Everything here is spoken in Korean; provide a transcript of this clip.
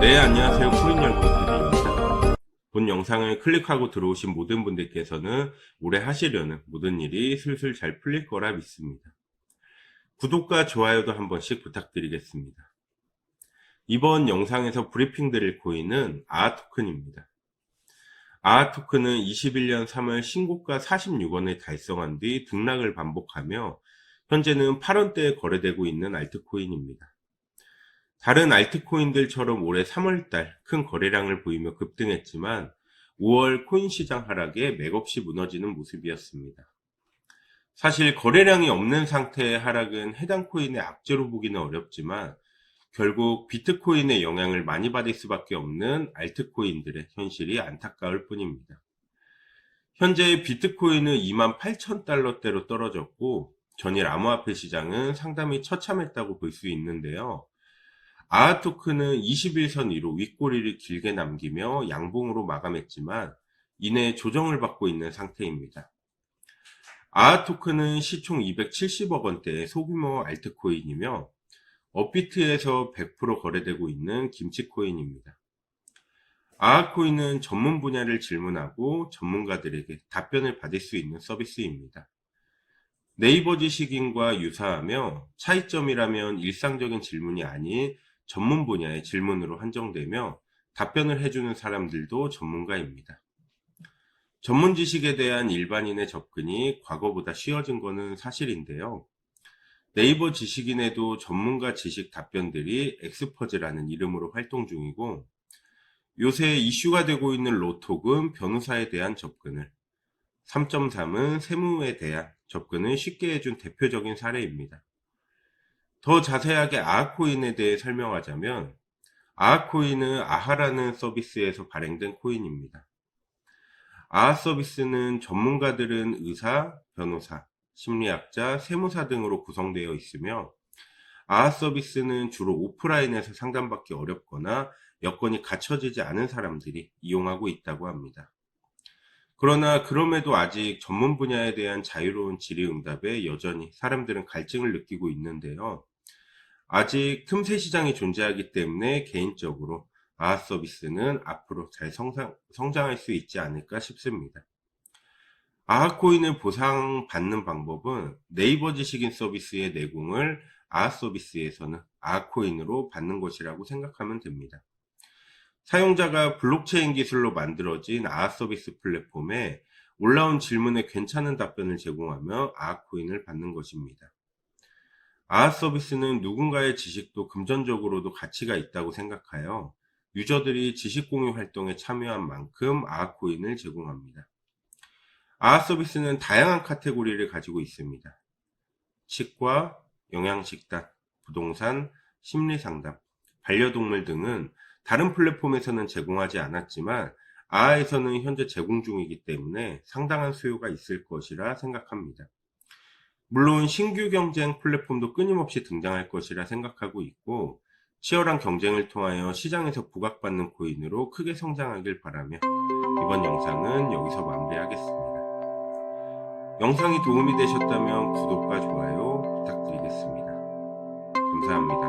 네, 안녕하세요. 코인열고TV입니다. 본 영상을 클릭하고 들어오신 모든 분들께서는 올해 하시려는 모든 일이 슬슬 잘 풀릴 거라 믿습니다. 구독과 좋아요도 한 번씩 부탁드리겠습니다. 이번 영상에서 브리핑 드릴 코인은 아토큰입니다. 아토큰은 21년 3월 신고가 46원을 달성한 뒤 등락을 반복하며 현재는 8원대에 거래되고 있는 알트코인입니다. 다른 알트코인들처럼 올해 3월달 큰 거래량을 보이며 급등했지만 5월 코인 시장 하락에 맥없이 무너지는 모습이었습니다. 사실 거래량이 없는 상태의 하락은 해당 코인의 악재로 보기는 어렵지만 결국 비트코인의 영향을 많이 받을 수밖에 없는 알트코인들의 현실이 안타까울 뿐입니다. 현재 비트코인은 28,000달러대로 떨어졌고 전일 암호화폐 시장은 상당히 처참했다고 볼 수 있는데요. 아토크는 21선 위로 윗꼬리를 길게 남기며 양봉으로 마감했지만 이내 조정을 받고 있는 상태입니다. 아토크는 시총 270억 원대의 소규모 알트코인이며 업비트에서 100% 거래되고 있는 김치코인입니다. 아코인은 전문 분야를 질문하고 전문가들에게 답변을 받을 수 있는 서비스입니다. 네이버 지식인과 유사하며 차이점이라면 일상적인 질문이 아닌 전문 분야의 질문으로 한정되며 답변을 해주는 사람들도 전문가입니다. 전문 지식에 대한 일반인의 접근이 과거보다 쉬워진 것은 사실인데요. 네이버 지식인에도 전문가 지식 답변들이 엑스퍼즈라는 이름으로 활동 중이고 요새 이슈가 되고 있는 로톡은 변호사에 대한 접근을 3.3은 세무에 대한 접근을 쉽게 해준 대표적인 사례입니다. 더 자세하게 아하코인에 대해 설명하자면 아하코인은 아하라는 서비스에서 발행된 코인입니다. 아하 서비스는 전문가들은 의사, 변호사, 심리학자, 세무사 등으로 구성되어 있으며 아하 서비스는 주로 오프라인에서 상담받기 어렵거나 여건이 갖춰지지 않은 사람들이 이용하고 있다고 합니다. 그러나 그럼에도 아직 전문 분야에 대한 자유로운 질의응답에 여전히 사람들은 갈증을 느끼고 있는데요. 아직 틈새 시장이 존재하기 때문에 개인적으로 아하 서비스는 앞으로 잘 성장, 성장할 수 있지 않을까 싶습니다. 아하코인을 보상받는 방법은 네이버 지식인 서비스의 내공을 아하 서비스에서는 아하코인으로 받는 것이라고 생각하면 됩니다. 사용자가 블록체인 기술로 만들어진 아하 서비스 플랫폼에 올라온 질문에 괜찮은 답변을 제공하며 아하코인을 받는 것입니다. 아하 서비스는 누군가의 지식도 금전적으로도 가치가 있다고 생각하여 유저들이 지식 공유 활동에 참여한 만큼 아하코인을 제공합니다. 아하 서비스는 다양한 카테고리를 가지고 있습니다. 치과, 영양식단, 부동산, 심리상담, 반려동물 등은 다른 플랫폼에서는 제공하지 않았지만 아하에서는 현재 제공 중이기 때문에 상당한 수요가 있을 것이라 생각합니다. 물론 신규 경쟁 플랫폼도 끊임없이 등장할 것이라 생각하고 있고 치열한 경쟁을 통하여 시장에서 부각받는 코인으로 크게 성장하길 바라며 이번 영상은 여기서 마무리하겠습니다. 영상이 도움이 되셨다면 구독과 좋아요 부탁드리겠습니다. 감사합니다.